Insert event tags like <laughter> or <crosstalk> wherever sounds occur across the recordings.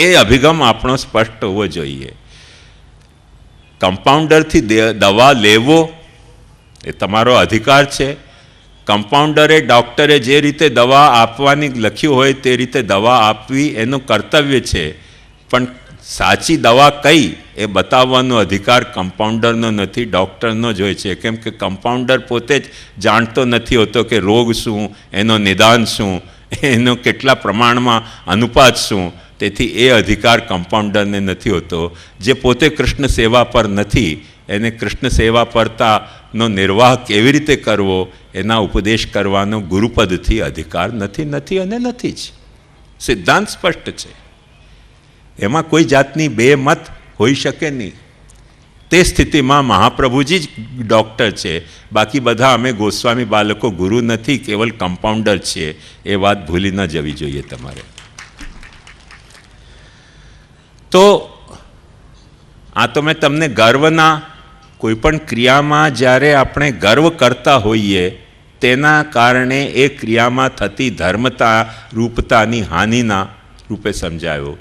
એ અભિગમ આપણો સ્પષ્ટ હોવો જોઈએ. કમ્પાઉન્ડરથી દવા લેવો એ તમારો અધિકાર છે. કમ્પાઉન્ડરે ડૉક્ટરે જે રીતે દવા આપવાની લખ્યું હોય તે રીતે દવા આપવી એનું કર્તવ્ય છે. પણ સાચી દવા કઈ એ બતાવવાનો અધિકાર કમ્પાઉન્ડરનો નથી ડૉક્ટરનો જ હોય છે. કેમ કે કમ્પાઉન્ડર પોતે જ જાણતો નથી હોતો કે રોગ શું, એનો નિદાન શું, એનો કેટલા પ્રમાણમાં અનુપાત શું તેથી એ અધિકાર કમ્પાઉન્ડરને નથી હોતો. જે પોતે કૃષ્ણ સેવા પર નથી, એને કૃષ્ણ સેવા પરતાનો નિર્વાહ કેવી રીતે કરવો, એના ઉપદેશ કરવાનો ગુરુપદથી અધિકાર નથી નથી અને નથી જ. સિદ્ધાંત સ્પષ્ટ છે. એમાં કોઈ જાતની બે મત હોઈ શકે નહીં. તે સ્થિતિમાં મહાપ્રભુજી જ ડૉક્ટર છે. બાકી બધા અમે ગોસ્વામી બાળકો ગુરુ નથી, કેવલ કમ્પાઉન્ડર છીએ. એ વાત ભૂલી ન જવી જોઈએ તમારે. તો આ તો મેં તમને ગર્વના કોઈપણ ક્રિયામાં જ્યારે આપણે ગર્વ કરતા હોઈએ, તેના કારણે એ ક્રિયામાં થતી ધર્મતા, રૂપતાની હાનિના રૂપે સમજાયો.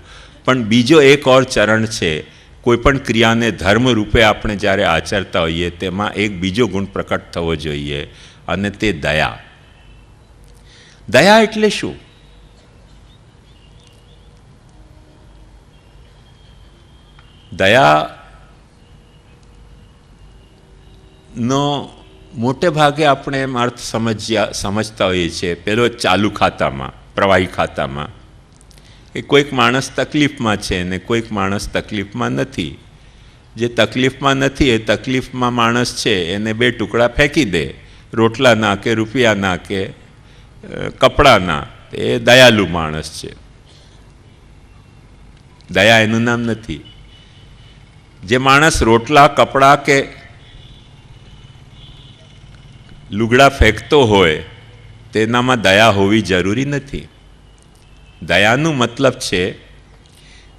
પણ બીજો એક ઓર ચરણ છે, કોઈપણ ક્રિયાને ધર્મ રૂપે આપણે જ્યારે આચરતા હોઈએ, તેમાં એક બીજો ગુણ પ્રકટ થવો જોઈએ, અને તે દયા. દયા એટલે શું? દયા નો મોટે ભાગે આપણે એમ અર્થ સમજ્યા, સમજતા હોઈએ છીએ. પેલો ચાલુ ખાતામાં, પ્રવાહી ખાતામાં, કે કોઈક માણસ તકલીફમાં છે ને કોઈક માણસ તકલીફમાં નથી. જે તકલીફમાં નથી, એ તકલીફમાં માણસ છે, એને બે ટુકડા ફેંકી દે. રોટલાના કે રૂપિયાના કે કપડાના એ દયાલુ માણસ છે. દયા એનું નામ નથી. જે માણસ રોટલા, કપડાં કે લુગડા ફેંકતો હોય, તેનામાં દયા હોવી જરૂરી નથી. દયાનું મતલબ છે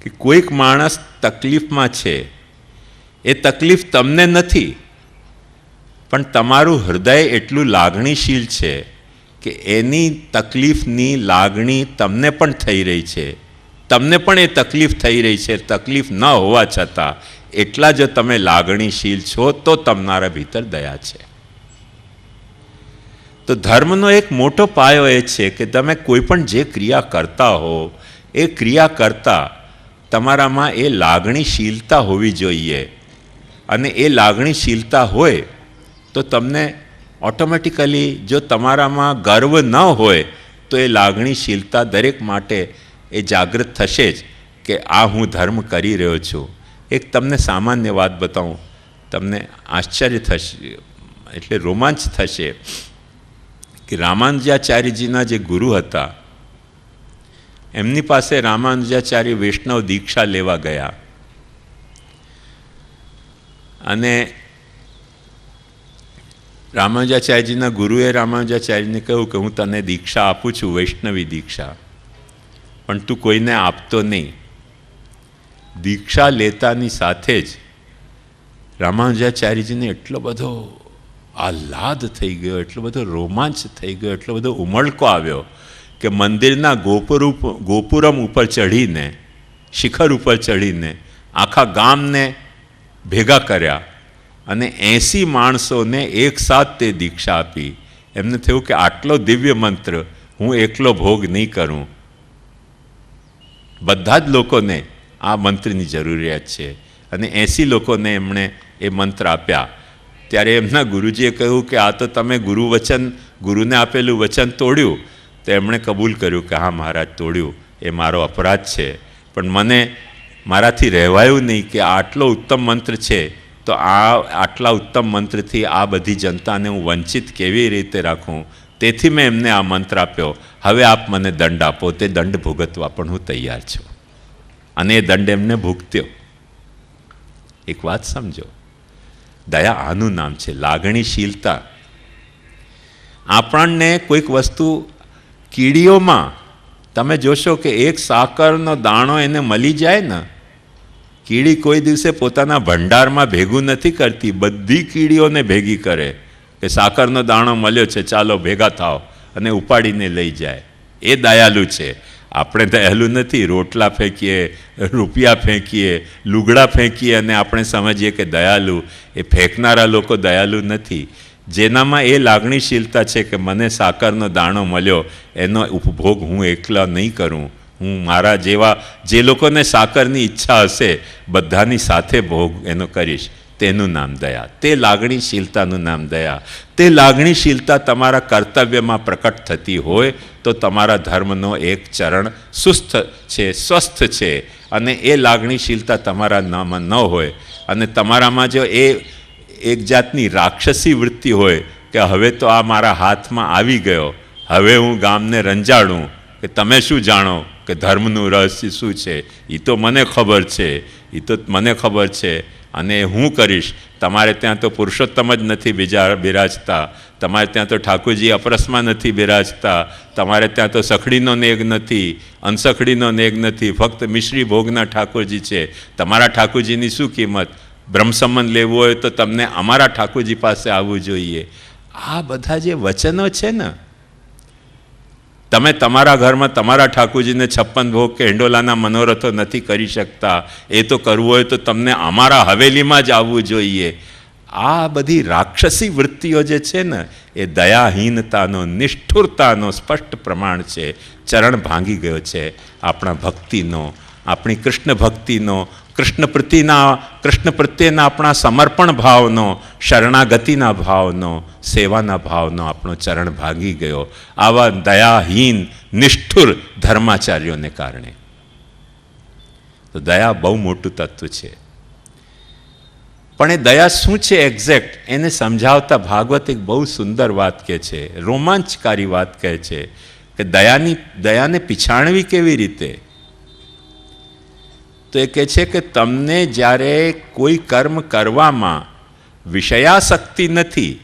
કે કોઈક માણસ તકલીફમાં છે. એ તકલીફ તમને નથી, પણ તમારું હૃદય એટલું લાગણીશીલ છે કે એની તકલીફની લાગણી તમને પણ થઈ રહી છે. તમને પણ એ તકલીફ થઈ રહી છે, તકલીફ ન હોવા છતાં. એટલા જો તમે લાગણીશીલ છો તો તમારા ભીતર દયા છે. તો ધર્મનો એક મોટો પાયો એ છે કે તમે કોઈ પણ જે ક્રિયા કરતા હો, એ ક્રિયા કરતા તમારામાં એ લાગણીશીલતા હોવી જોઈએ. અને એ લાગણીશીલતા હોય તો તમને ઓટોમેટિકલી જો તમારામાં ગર્વ ન હોય તો એ લાગણીશીલતા દરેક માટે એ જાગૃત થશે જ કે આ હું ધર્મ કરી રહ્યો છું. એક તમને સામાન્ય વાત બતાવું. તમને આશ્ચર્ય થશે, એટલે રોમાંચ થશે કે રામાનુજાચાર્યજીના જે ગુરુ હતા, એમની પાસે રામાનુજાચાર્ય વૈષ્ણવ દીક્ષા લેવા ગયા. અને રામાનુજાચાર્યજીના ગુરુએ રામાનુજાચાર્યને કહ્યું કે હું તને દીક્ષા આપું છું, વૈષ્ણવી દીક્ષા. પણ તું કોઈને આપતો નહીં. દીક્ષા લેતાની સાથે જ રામાનુજાચાર્યજીને એટલો બધો આહ્લાદ થઈ ગયો, એટલો બધો રોમાંચ થઈ ગયો, એટલો બધો ઉમળકો આવ્યો કે મંદિરના ગોપુર ગોપુરમ ઉપર ચઢીને, શિખર ઉપર ચઢીને આખા ગામને ભેગા કર્યા અને એંસી માણસોને એકસાથ તે દીક્ષા આપી. એમને થયું કે આટલો દિવ્ય મંત્ર હું એકલો ભોગ નહીં કરું. બધા જ લોકોને આ મંત્રની જરૂરિયાત છે. અને એંસી લોકોને એમણે એ મંત્ર આપ્યા. ત્યારે એમના ગુરુજીએ કહ્યું કે આ તો તમે ગુરુ વચન, ગુરુને આપેલું વચન તોડ્યું. તો એમણે કબૂલ કર્યું કે હા, મહારાજ તોડ્યું. એ મારો અપરાધ છે. પણ મને મારાથી રહેવાયું નહીં કે આટલો ઉત્તમ મંત્ર છે. તો આ આટલા ઉત્તમ મંત્રથી આ બધી જનતાને હું વંચિત કેવી રીતે રાખું? તેથી મેં એમને આ મંત્ર આપ્યો. હવે આપ મને દંડ આપો. તે દંડ ભોગતવા પણ હું તૈયાર છું. અને એ દંડ એમને ભૂગત્યો. એક વાત સમજો. દયા આનું નામ છે, લાગણીશીલતા. આપણને કોઈક વસ્તુ કીડીઓમાં, તમે જોશો કે એક સાકરનો દાણો એને મળી જાય ને, કીડી કોઈ દિવસે પોતાના ભંડારમાં ભેગું નથી કરતી, બધી કીડીઓને ભેગી કરે કે સાકરનો દાણો મળ્યો છે, ચાલો ભેગા થાઓ અને ઉપાડીને લઈ જાય. એ દયાલુ છે. આપણે દયાલું નથી, રોટલા ફેંકીએ, રૂપિયા ફેંકીએ, લુગડા ફેંકીએ અને આપણે સમજીએ કે દયાલુ. એ ફેંકનારા લોકો દયાલુ નથી. જેનામાં એ લાગણીશીલતા છે કે મને સાકરનો દાણો મળ્યો, એનો ઉપભોગ હું એકલા નહીં કરું. હું મારા જેવા, જે લોકોને સાકરની ઈચ્છા હશે, બધાની સાથે ભોગ એનો કરીશ. તેનું નામ દયા. તે લાગણીશીલતાનું નામ દયા. તે લાગણીશીલતા તમારા કર્તવ્યમાં પ્રકટ થતી હોય તો તમારા ધર્મનો એક ચરણ સુસ્થ છે, સ્વસ્થ છે અને એ લાગણીશીલતા તમારા નામાં ન હોય અને તમારામાં જો એ એક જાતની રાક્ષસી વૃત્તિ હોય કે હવે તો આ મારા હાથમાં આવી ગયો, હવે હું ગામને રંજાડું કે તમે શું જાણો કે ધર્મનું રહસ્ય શું છે? એ તો મને ખબર છે એ તો મને ખબર છે. અને હું કરીશ. તમારે ત્યાં તો પુરુષોત્તમ જ નથી બીજા બિરાજતા. તમારે ત્યાં તો ઠાકોરજી અપરસમાં નથી બિરાજતા. તમારે ત્યાં તો સખડીનો નેગ નથી, અનસખડીનો નેગ નથી. ફક્ત મિશ્રી ભોગના ઠાકોરજી છે. તમારા ઠાકોરજીની શું કિંમત? બ્રહ્મસંબંધ લેવો હોય તો તમને અમારા ઠાકોરજી પાસે આવવું જોઈએ. આ બધા જે વચનો છે ને તમે તમારા ઘરમાં તમારા ઠાકોરજીને છપ્પન ભોગ કે હિંડોલાના મનોરથો નથી કરી શકતા. એ તો કરવું હોય તો તમને અમારા હવેલીમાં જ આવવું જોઈએ. આ બધી રાક્ષસી વૃત્તિઓ જે છે ને, એ દયાહીનતાનો, નિષ્ઠુરતાનો સ્પષ્ટ પ્રમાણ છે. ચરણ ભાંગી ગયો છે આપણા ભક્તિનો, આપણી કૃષ્ણ ભક્તિનો કૃષ્ણ પ્રત્યેના કૃષ્ણ પ્રત્યેના આપણા સમર્પણ ભાવનો, શરણાગતિના ભાવનો, સેવાના ભાવનો આપણો ચરણ ભાગી ગયો. આવા દયાહીન, નિષ્ઠુર ધર્માચાર્યોને કારણે. તો દયા બહુ મોટું તત્વ છે. પણ એ દયા શું છે એક્ઝેક્ટ એને સમજાવતા ભાગવત એક બહુ સુંદર વાત કહે છે. રોમાંચકારી વાત કહે છે કે દયાની, દયાને પીછાણવી કેવી રીતે? તો એ કહે છે કે તમને જ્યારે કોઈ કર્મ કરવામાં વિષયાશક્તિ નથી,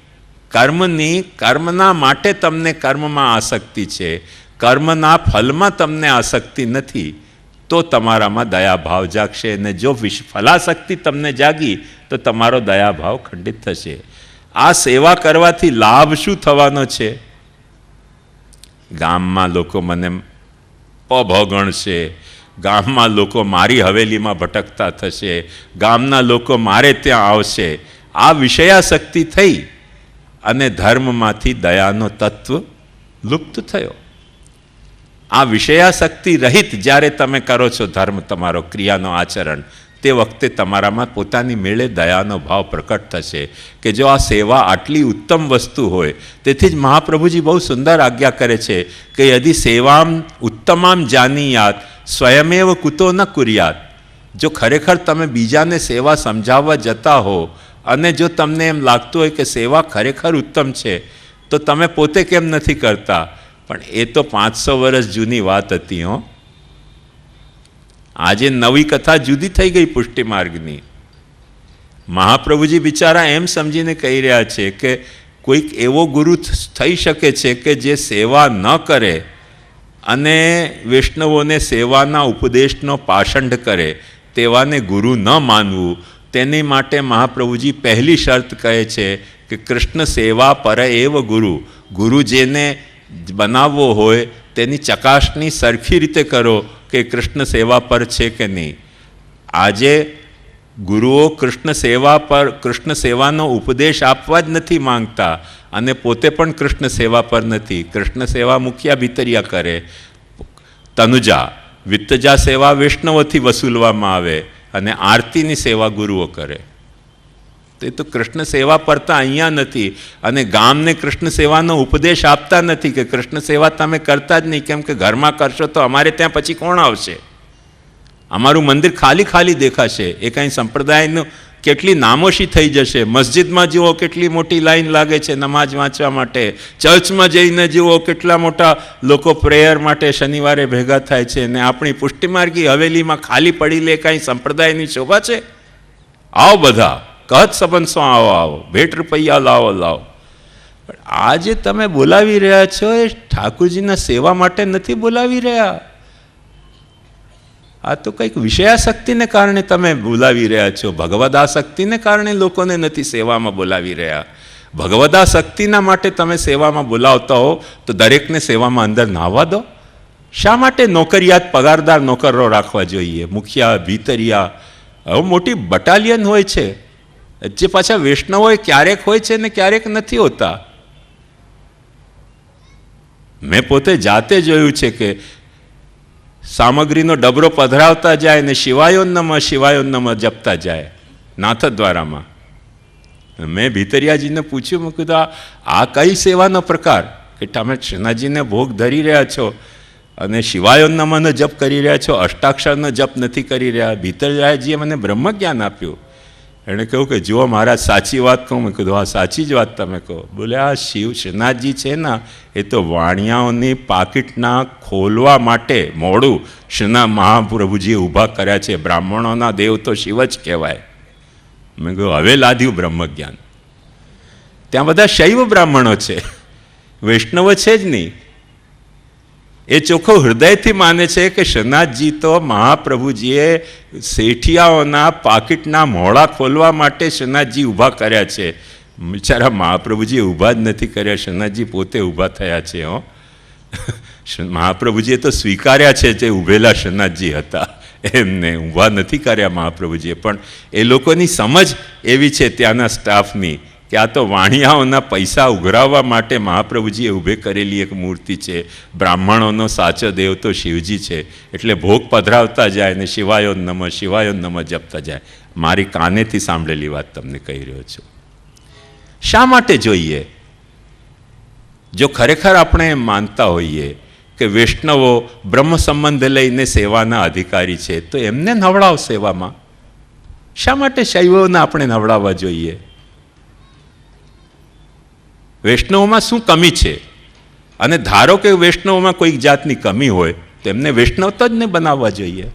કર્મની, કર્મના માટે તમને કર્મમાં આસક્તિ છે, કર્મના ફલમાં તમને આસક્તિ નથી, તો તમારામાં દયાભાવ જાગશે અને જો વિશ ફલાશક્તિ તમને જાગી, તો તમારો દયાભાવ ખંડિત થશે. આ સેવા કરવાથી લાભ શું થવાનો છે? ગામમાં લોકો મને પભ ગણશે ગામમાં લોકો મારી હવેલીમાં ભટકતા થશે, ગામના લોકો મારે ત્યાં આવશે. આ વિષયાશક્તિ થઈ અને ધર્મમાંથી દયાનો તત્વ લુપ્ત થયો. આ વિષયાશક્તિ રહિત જ્યારે તમે કરો છો ધર્મ તમારો, ક્રિયાનો આચરણ, તે વખતે તમારામાં પોતાની મેળે દયાનો ભાવ પ્રકટ થશે કે જો આ સેવા આટલી ઉત્તમ વસ્તુ હોય, તેથી જ મહાપ્રભુજી બહુ સુંદર આજ્ઞા કરે છે કે યદિ સેવામ ઉત્તમામ જાનીયાત સ્વયમેવ કુતો ન કુર્યાત જો ખરેખર તમે બીજાને સેવા સમજાવવા જતા હો અને જો તમને એમ લાગતું હોય કે સેવા ખરેખર ઉત્તમ છે, તો તમે પોતે કેમ નથી કરતા? પણ એ તો પાંચસો વર્ષ જૂની વાત હતી, હો. આજે નવી કથા જુદી થઈ ગઈ પુષ્ટિ માર્ગની. મહાપ્રભુજી બિચારા એમ સમજીને કહી રહ્યા છે કે કોઈક એવો ગુરુ થઈ શકે છે કે જે સેવા ન કરે અને વૈષ્ણવોને સેવાના ઉપદેશનો પાષંડ કરે, તેવાને ગુરુ ન માનવું, તેની માટે મહાપ્રભુજી પહેલી શરત કહે છે કે કૃષ્ણ સેવા પર એવ ગુરુ. ગુરુ જેને બનાવવો હોય, તેની ચકાસણી સરખી રીતે કરો કે કૃષ્ણ સેવા પર છે કે નહીં. આજે ગુરુઓ કૃષ્ણ સેવા પર, કૃષ્ણ સેવાનો ઉપદેશ આપવા જ નથી માંગતા અને પોતે પણ કૃષ્ણ સેવા પર નથી. કૃષ્ણ સેવા મુખ્યા ભીતરિયા કરે. તનુજા, વિત્તજા સેવા વૈષ્ણવોથી વસૂલવામાં આવે અને આરતીની સેવા ગુરુઓ કરે. તે તો કૃષ્ણ સેવા પરતા અહીંયા નથી અને ગામને કૃષ્ણ સેવાનો ઉપદેશ આપતા નથી કે કૃષ્ણ સેવા તમે કરતા જ નહીં. કેમ કે ઘરમાં કરશો તો અમારે ત્યાં પછી કોણ આવશે? અમારું મંદિર ખાલી ખાલી દેખાશે. એ કાંઈ સંપ્રદાયનું કેટલી નામોશી થઈ જશે. મસ્જિદમાં જુઓ કેટલી મોટી લાઈન લાગે છે નમાજ વાંચવા માટે. ચર્ચમાં જઈને જુઓ કેટલા મોટા લોકો પ્રેયર માટે શનિવારે ભેગા થાય છે ને આપણી પુષ્ટિમાર્ગી હવેલીમાં ખાલી પડી લે કાંઈ સંપ્રદાયની શોભા છે? આવો બધા કહત સંબંધો આવો આવો. ભેટ રૂપિયા લાવો લાવો. પણ આ જે તમે બોલાવી રહ્યા છો એ ઠાકુરજીના સેવા માટે નથી બોલાવી રહ્યા? આ તો કંઈક વિષયાશક્તિને કારણે તમે બોલાવી રહ્યા છો. ભગવદાશક્તિને કારણે લોકોને નથી સેવામાં બોલાવી રહ્યા. ભગવદાશક્તિના માટે તમે સેવામાં બોલાવતા હો તો દરેકને સેવામાં અંદર નાહવા દો. શા માટે નોકરિયાત પગારદાર નોકરો રાખવા જોઈએ? મુખિયા, ભીતરિયા, હવે મોટી બટાલિયન હોય છે. જે પાછા વૈષ્ણવ ક્યારેક હોય છે ને ક્યારેક નથી હોતા. મેં પોતે જાતે જોયું છે કે સામગ્રીનો ડબરો પધરાવતા જાય ને શિવાયોન્નમાં શિવાયોન્નમાં જપતા જાય, નાથદ્વારામાં. મેં ભીતરિયાજીને પૂછ્યું, મેં કીધું, આ કઈ સેવાનો પ્રકાર? કે તમે શ્રીનાથજીને ભોગ ધરી રહ્યા છો અને શિવાયોન્નમનો જપ કરી રહ્યા છો, અષ્ટાક્ષરનો જપ નથી કરી રહ્યા. ભીતરિયાજીએ મને બ્રહ્મ જ્ઞાન આપ્યું. એણે કહ્યું કે, જુઓ મહારાજ, સાચી વાત કહું, મેં કીધું, હા, સાચી જ વાત તમે કહો. બોલે આ શિવ શ્રીનાથજી છે ને, એ તો વાણિયાઓની પાકીટના ખોલવા માટે મોડું શ્રીના મહાપ્રભુજીએ ઊભા કર્યા છે. બ્રાહ્મણોના દેવ તો શિવ જ કહેવાય. મેં કહ્યું, હવે લાદ્યું બ્રહ્મજ્ઞાન. ત્યાં બધા શૈવ બ્રાહ્મણો છે. વૈષ્ણવ છે જ નહીં. એ ચોખ્ખો હૃદયથી માને છે કે શ્રીનાથજી તો મહાપ્રભુજીએ શેઠિયાઓના પાકીટના મોડા ખોલવા માટે શ્રીનાથજી ઊભા કર્યા છે. બિચારા મહાપ્રભુજીએ ઊભા જ નથી કર્યા શ્રીનાથજી પોતે ઊભા થયા છે, હો. <laughs> મહાપ્રભુજીએ તો સ્વીકાર્યા છે જે ઊભેલા શ્રીનાથજી હતા. એમને ઊભા નથી કર્યા મહાપ્રભુજીએ. પણ એ લોકોની સમજ એવી છે ત્યાંના સ્ટાફની કે આ તો વાણિયાઓના પૈસા ઉઘરાવવા માટે મહાપ્રભુજીએ ઊભે કરેલી એક મૂર્તિ છે. બ્રાહ્મણોનો સાચો દેવ તો શિવજી છે. એટલે ભોગ પધરાવતા જાય ને શિવાયો નમ શિવાયો નમ જપતા જાય. મારી કાનેથી સાંભળેલી વાત તમને કહી રહ્યો છું. શા માટે જોઈએ? જો ખરેખર આપણે માનતા હોઈએ કે વૈષ્ણવો બ્રહ્મ સંબંધ લઈને સેવાના અધિકારી છે, તો એમને નવડાવ સેવામાં. શા માટે શૈવોને આપણે નવડાવવા જોઈએ? વૈષ્ણવમાં શું કમી છે? અને ધારો કે વૈષ્ણવમાં કોઈક જાતની કમી હોય તો એમને વૈષ્ણવ ને બનાવવા જોઈએ.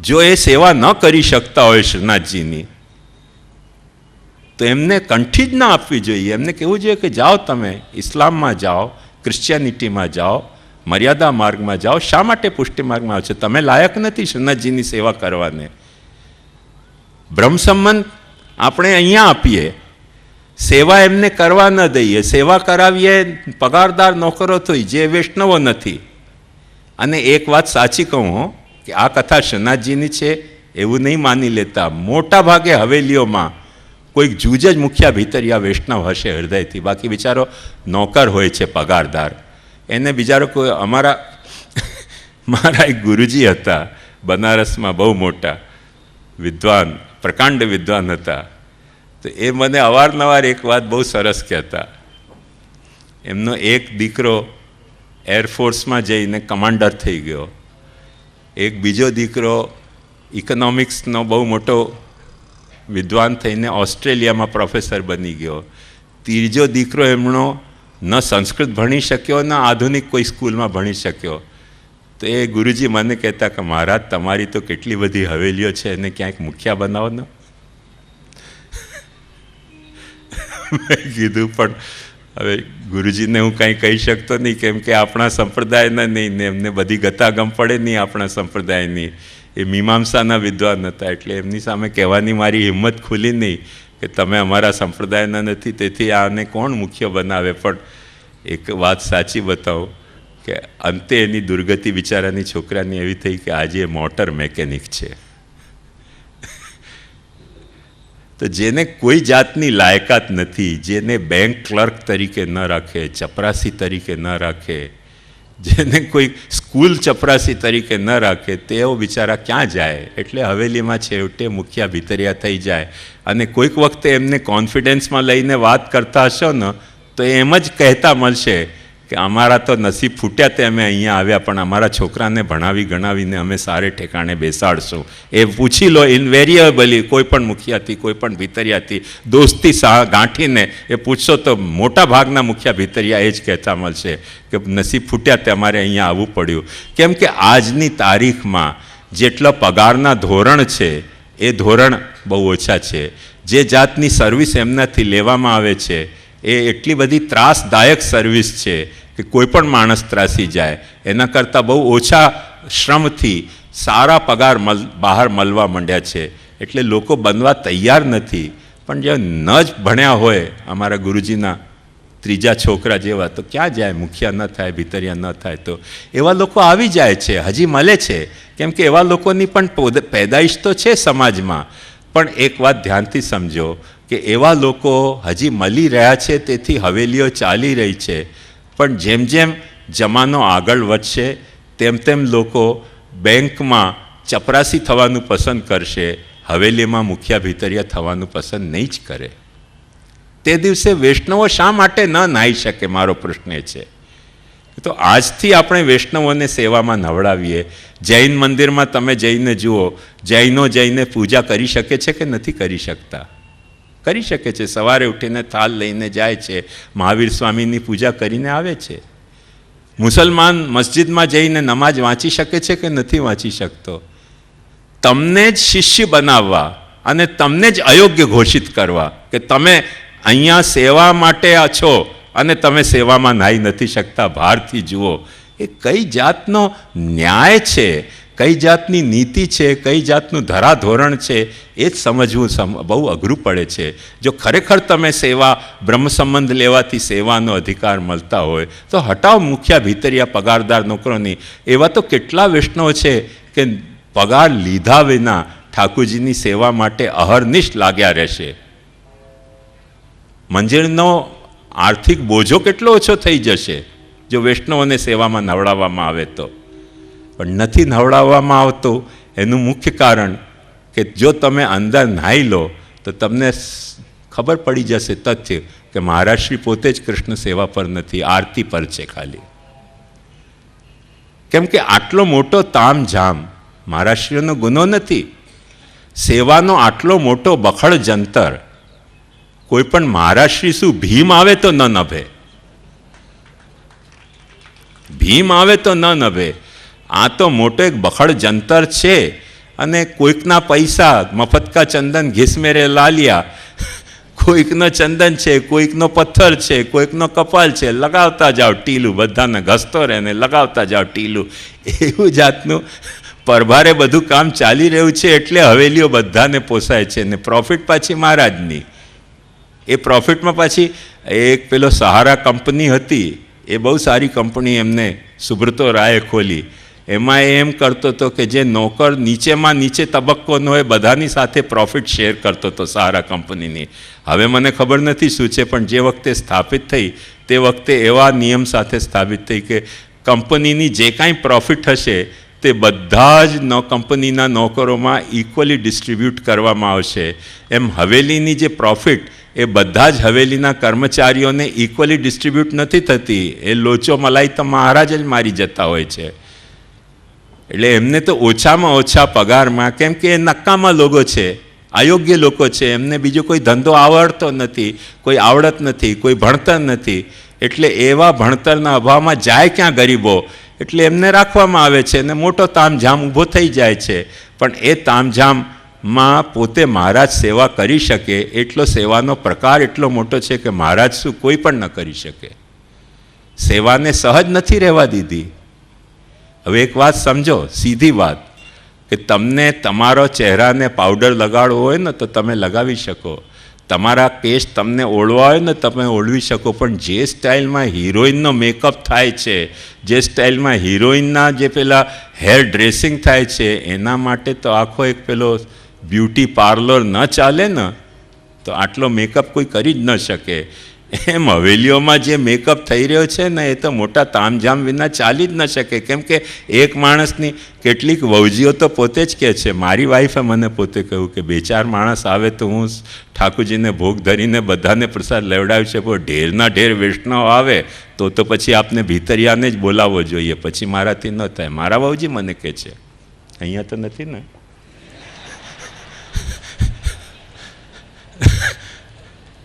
જો એ સેવા ન કરી શકતા હોય શ્રીનાથજીની, તો એમને કંઠી જ ના આપવી જોઈએ. એમને કહેવું જોઈએ કે જાઓ તમે, ઇસ્લામમાં જાઓ, ક્રિશ્ચિયાનિટીમાં જાઓ, મર્યાદા માર્ગમાં જાઓ. શા માટે પુષ્ટિ માર્ગમાં આવો છો? તમે લાયક નથી શ્રીનાથજીની સેવા કરવાને. બ્રહ્મ સંબંધ આપણે અહીંયા આપીએ. સેવા એમને કરવા ન દઈએ. સેવા કરાવીએ, પગારદાર નોકરો થઈ જે વૈષ્ણવો નથી. અને એક વાત સાચી કહું હો, કે આ કથા શ્રીનાથજીની છે, એવું નહીં માની લેતા. મોટા ભાગે હવેલીઓમાં કોઈક જૂજ જ મુખ્યા ભીતરિયા વૈષ્ણવ હશે હૃદયથી. બાકી બિચારો નોકર હોય છે, પગારદાર. એને બિચારો કોઈ અમારા, મારા એક ગુરુજી હતા, બનારસમાં બહુ મોટા, વિદ્વાન, પ્રકાંડ વિદ્વાન હતા. તો એ મને અવારનવાર એક વાત બહુ સરસ કહેતા. એમનો એક દીકરો એરફોર્સમાં જઈને કમાન્ડર થઈ ગયો. એક બીજો દીકરો ઇકોનોમિક્સનો બહુ મોટો વિદ્વાન થઈને ઓસ્ટ્રેલિયામાં પ્રોફેસર બની ગયો. ત્રીજો દીકરો એમનો ન સંસ્કૃત ભણી શક્યો, ન આધુનિક કોઈ સ્કૂલમાં ભણી શક્યો. તો એ ગુરુજી મને કહેતા કે મહારાજ, તમારી તો કેટલી બધી હવેલીઓ છે, એને ક્યાંક મુખ્યા બનાવો ને. મેં કીધું, પણ હવે ગુરુજીને હું કાંઈ કહી શકતો નહીં, કેમ કે આપણા સંપ્રદાયના નહીં ને એમને બધી ગતાગમ પડે નહીં આપણા સંપ્રદાયની. એ મીમાંસાના વિદ્વાન હતા, એટલે એમની સામે કહેવાની મારી હિંમત ખુલી નહીં કે તમે અમારા સંપ્રદાયના નથી, તેથી આને કોણ મુખ્ય બનાવે? પણ એક વાત સાચી બતાવો કે અંતે એની દુર્ગતિ બિચારાની છોકરાની એવી થઈ કે આજે મોટર મેકેનિક છે. તો જેને કોઈ જાતની લાયકાત નથી, જેને બેંક ક્લર્ક તરીકે ન રાખે, ચપરાસી તરીકે ન રાખે, જેને કોઈ સ્કૂલ ચપરાસી તરીકે ન રાખે, તેઓ બિચારા ક્યાં જાય? એટલે હવેલીમાં છેવટે મુખ્યા ભીતરિયા થઈ જાય. અને કોઈક વખતે એમને કોન્ફિડન્સમાં લઈને વાત કરતા હશો ને, તો એમ જ કહેતા મળશે કે અમારા તો નસીબ ફૂટ્યા તે અમે અહીંયા આવ્યા, પણ અમારા છોકરાને ભણાવી ગણાવીને અમે સારે ઠેકાણે બેસાડશું. એ પૂછી લો ઇનવેરિયેબલી કોઈ પણ મુખિયાથી, કોઈ પણ ભીતરિયાથી, દોસ્તી સા, ગાંઠીને એ પૂછશો તો મોટા ભાગના મુખિયા ભીતરિયા એ જ કહેતા મળશે કે નસીબ ફૂટ્યા તે અમારે અહીંયા આવવું પડ્યું. કેમ કે આજની તારીખમાં જેટલા પગારના ધોરણ છે, એ ધોરણ બહુ ઓછા છે. જે જાતની સર્વિસ એમનાથી લેવામાં આવે છે, એ એટલી બધી ત્રાસદાયક સર્વિસ છે કે કોઈ પણ માણસ ત્રાસી જાય, એના કરતાં બહુ ઓછા શ્રમથી સારા પગાર મલ, બહાર મળવા માંડ્યા છે. એટલે લોકો બનવા તૈયાર નથી. પણ જે ન જ ભણ્યા હોય અમારા ગુરુજીના ત્રીજા છોકરા જેવા, તો ક્યાં જાય? મુખિયા ન થાય, ભીતરિયા ન થાય તો. એવા લોકો આવી જાય છે, હજી મળે છે. કેમ કે એવા લોકોની પણ પેદાઈશ તો છે સમાજમાં. પણ એક વાત ધ્યાનથી સમજો કે એવા લોકો હજી મળી રહ્યા છે, તેથી હવેલીઓ ચાલી રહી છે. પણ જેમ જેમ જમાનો આગળ વધશે, તેમ તેમ લોકો બેંકમાં ચપરાસી થવાનું પસંદ કરશે, હવેલીમાં મુખ્યા ભીતરિયા થવાનું પસંદ નહીં જ કરે. તે દિવસે વૈષ્ણવો શા માટે ન નાહી શકે, મારો પ્રશ્ન એ છે. તો આજથી આપણે વૈષ્ણવોને સેવામાં નવડાવીએ. જૈન મંદિરમાં તમે જઈને જુઓ, જૈનો જઈને પૂજા કરી શકે છે કે નથી કરી શકતા? કરી શકે છે. સવારે ઉઠીને થાલ લઈને જાય છે. મહાવીર સ્વામીની પૂજા કરીને આવે છે. મુસલમાન મસ્જિદમાં જઈને નમાજ વાંચી શકે છે કે નથી વાંચી શકતો? તમને જ શિષ્ય બનાવવા અને તમને જ અયોગ્ય ઘોષિત કરવા કે તમે અહીંયા સેવા માટે છો અને તમે સેવામાં નાહી નથી શકતા. બહારથી જુઓ. એ કઈ જાતનો ન્યાય છે? કઈ જાતની નીતિ છે, કઈ જાતનું ધરાધોરણ છે, એ જ સમજવું બહુ અઘરું પડે છે. જો ખરેખર તમે સેવા, બ્રહ્મ સંબંધ લેવાથી સેવાનો અધિકાર મળતા હોય, તો હટાવ મુખ્યા ભીતરિયા પગારદાર નોકરોની. એવા તો કેટલા વૈષ્ણવ છે કે પગાર લીધા વિના ઠાકુરજીની સેવા માટે અહર્નિશ લાગ્યા રહેશે. મંદિરનો આર્થિક બોજો કેટલો ઓછો થઈ જશે, જો વૈષ્ણવોને સેવામાં નવડાવવામાં આવે તો. પણ નથી નવડાવવામાં આવતું. એનું મુખ્ય કારણ કે જો તમે અંદર નાહી લો, તો તમને ખબર પડી જશે તથ્ય કે મહારાજશ્રી પોતે જ કૃષ્ણ સેવા પર નથી, આરતી પર છે ખાલી. કેમ કે આટલો મોટો તામઝામ મહારાષ્ટ્રીઓનો ગુનો નથી. સેવાનો આટલો મોટો બખડ જંતર, કોઈ પણ મહારાષ્ટ્રી શું ભીમ આવે તો ન નભે. ભીમ આવે તો ન નભે. આ તો મોટો એક બખડ જંતર છે. અને કોઈકના પૈસા, મફતકા ચંદન ઘીસમેરે લાલિયા. કોઈકનો ચંદન છે, કોઈકનો પથ્થર છે, કોઈકનો કપાલ છે. લગાવતા જાઓ ટીલું, બધાને ઘસતો રહે ને લગાવતા જાઓ ટીલું. એવું જાતનું પરભારે બધું કામ ચાલી રહ્યું છે એટલે હવેલીઓ બધાને પોસાય છે ને પ્રોફિટ પાછી મહારાજની. એ પ્રોફિટમાં પાછી એક પેલો સહારા કંપની હતી. એ બહુ સારી કંપની એમને સુબ્રતો રાયે ખોલી. એમાં એમ કરતો હતો કે જે નોકર નીચેમાં નીચે તબક્કોનો એ બધાની સાથે પ્રોફિટ શેર કરતો હતો સહારા કંપનીની. હવે મને ખબર નથી શું છે, પણ જે વખતે સ્થાપિત થઈ, તે વખતે એવા નિયમ સાથે સ્થાપિત થઈ કે કંપનીની જે કાંઈ પ્રોફિટ હશે, તે બધા જ નો કંપનીના નોકરોમાં ઇક્વલી ડિસ્ટ્રીબ્યુટ કરવામાં આવશે. એમ હવેલીની જે પ્રોફિટ એ બધા જ હવેલીના કર્મચારીઓને ઇક્વલી ડિસ્ટ્રીબ્યુટ નથી થતી. એ લોચો મલાઈ તો મહારાજ જ મારી જતા હોય છે. એટલે એમને તો ઓછામાં ઓછા પગારમાં, કેમ કે એ નક્કામાં લોકો છે, અયોગ્ય લોકો છે, એમને બીજો કોઈ ધંધો આવડતો નથી, કોઈ આવડત નથી, કોઈ ભણતર નથી. એટલે એવા ભણતરના અભાવમાં જાય ક્યાં ગરીબો? એટલે એમને રાખવામાં આવે છે અને મોટો તામઝામ ઊભો થઈ જાય છે. પણ એ તામઝામમાં પોતે મહારાજ સેવા કરી શકે, એટલો સેવાનો પ્રકાર એટલો મોટો છે કે મહારાજ શું કોઈ પણ ન કરી શકે. સેવાને સહજ નથી રહેવા દીધી. હવે એક વાત સમજો, સીધી વાત, કે તમને તમારો ચહેરાને પાવડર લગાડવો હોય ને તો તમે લગાવી શકો. તમારા કેસ તમને ઓળવા હોય ને તમે ઓળવી શકો, પણ જે સ્ટાઇલમાં હિરોઈનનો મેકઅપ થાય છે, જે સ્ટાઇલમાં હિરોઈનના જે પેલા હેર ડ્રેસિંગ થાય છે, એના માટે તો આખો એક પેલો બ્યુટી પાર્લર ન ચાલે ને, તો આટલો મેકઅપ કોઈ કરી જ ન શકે. એમ, હવેલીઓમાં જે મેકઅપ થઈ રહ્યો છે ને, એ તો મોટા તામઝામ વિના ચાલી જ ન શકે. કેમ કે એક માણસની કેટલીક વવજીઓ તો પોતે જ કહે છે, મારી વાઈફે મને પોતે કહ્યું કે બે ચાર માણસ આવે તો હું ઠાકુરજીને ભોગ ધરીને બધાને પ્રસાદ લેવડાવ્યું છે, પણ ઢેરના ઢેર વૈષ્ણવ આવે, તો તો પછી આપને ભીતરિયાને જ બોલાવવો જોઈએ. પછી મારાથી ન થાય. મારા વહુજી મને કહે છે. અહીંયા તો નથી ને?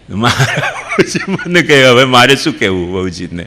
મારા મને કહે હવે મારે શું કહેવું વહુજીને